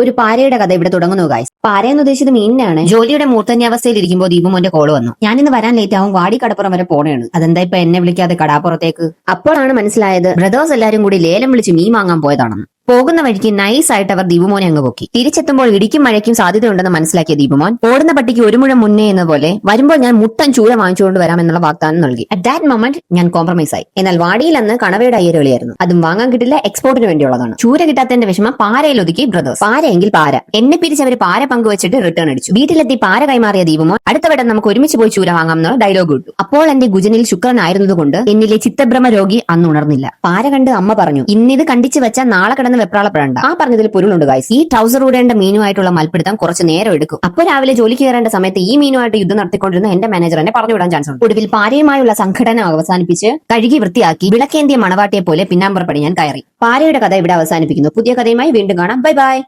ഒരു പാരയുടെ കഥ ഇവിടെ തുടങ്ങുന്നു ഗായ്സ് പാര എന്ന് ഉദ്ദേശിച്ചത് മീനിനാണ്. ജോലിയുടെ മൂർധന്യാവസ്ഥയിൽ ഇരിക്കുമ്പോൾ ദീപുമോന്റെ കോൾ വന്നു. ഞാൻ ഇന്ന് വരാൻ ലേറ്റ് ആവും. വാടി കടപ്പുറം വരെ പോണേണ്. അതെന്താ ഇപ്പൊ എന്നെ വിളിക്കാതെ കടാപ്പുറത്തേക്ക് അപ്പോഴാണ് മനസ്സിലായത് ബ്രദേഴ്സ് എല്ലാരും കൂടി ലേലം വിളിച്ച് മീൻ വാങ്ങാൻ പോയതാണെന്ന്. പോകുന്ന വഴിക്ക് നൈസ് ആയിട്ട് അവർ ദീപുമോനെ അങ്ങ് പൊക്കി. തിരിച്ചെത്തുമ്പോൾ ഇടിക്കും മഴയ്ക്കും സാധ്യതയുണ്ടെന്ന് മനസ്സിലാക്കിയ ദീപുമോൻ ഓടുന്ന പട്ടിക്ക് ഒരു മുഴം മുന്നേ എന്ന പോലെ വരുമ്പോൾ ഞാൻ മുട്ടൻ ചൂട വാങ്ങിച്ചുകൊണ്ട് വരാമെന്നുള്ള വാഗ്ദാനം നൽകി. അറ്റ് ദാറ്റ് മൊമെന്റ് ഞാൻ കോംപ്രമൈസ് ആയി. എന്നാൽ വാടിയിൽ അന്ന് കണവയുടെ അയ്യരളിയായിരുന്നു അതും വാങ്ങാൻ കിട്ടില്ല എക്സ്പോർട്ടിന് വേണ്ടിയുള്ളതാണ്. ചൂര കിട്ടാത്തതിന്റെ വിഷമം പാരയിൽ ഒതുക്കി ബ്രദേഴ്സ് പാരയെങ്കിൽ പാര. എന്നെ പിരിച്ച് അവർ പാര പങ്കുവച്ചിട്ട് റിട്ടേൺ അടിച്ചു. വീട്ടിലെത്തി പാര കൈമാറിയ ദീപുമോൻ അടുത്ത വട്ടം നമുക്ക് ഒരുമിച്ച് പോയി ചൂര വാങ്ങാം എന്നുള്ള ഡയലോഗ് ഇട്ടു. അപ്പോൾ എന്റെ ഗുജനിൽ ശുക്രനായിരുന്നതുകൊണ്ട് എന്നിലെ ചിത്തഭ്രമ രോഗി അന്ന് ഉണർന്നില്ല. പാര കണ്ട് അമ്മ പറഞ്ഞു ഇന്നിത് കണ്ടിച്ച് വെച്ച നാളെ കിടന്ന് വെപ്രാളപ്പെടേണ്ട. ആ പറഞ്ഞതിൽ പൊരുളുണ്ട് ഗായ്സ് ഈ ട്രൗസർ ഊടേണ്ട മീനുമായിട്ടുള്ള മൽപ്പിടുത്തം കുറച്ച് നേരം എടുക്കും. അപ്പോൾ രാവിലെ ജോലിക്ക് കയറേണ്ട സമയത്ത് ഈ മീനുമായിട്ട് യുദ്ധം നടത്തിക്കൊണ്ടിരുന്ന എന്റെ മാനേജർ എന്നെ പറഞ്ഞു വിടാൻ ചാൻസ് ഉണ്ട്. ഒടുവിൽ പാരയുമായുള്ള സംഘടന അവസാനിപ്പിച്ച് കഴുകി വൃത്തിയാക്കി വിളക്കേന്തിയ മണവാട്ടിയെ പോലെ പിന്നാമ്പുറപ്പടി ഞാൻ കയറി. പാരയുടെ കഥ ഇവിടെ അവസാനിപ്പിക്കുന്നു. പുതിയ കഥയുമായി വീണ്ടും കാണാം. Bye bye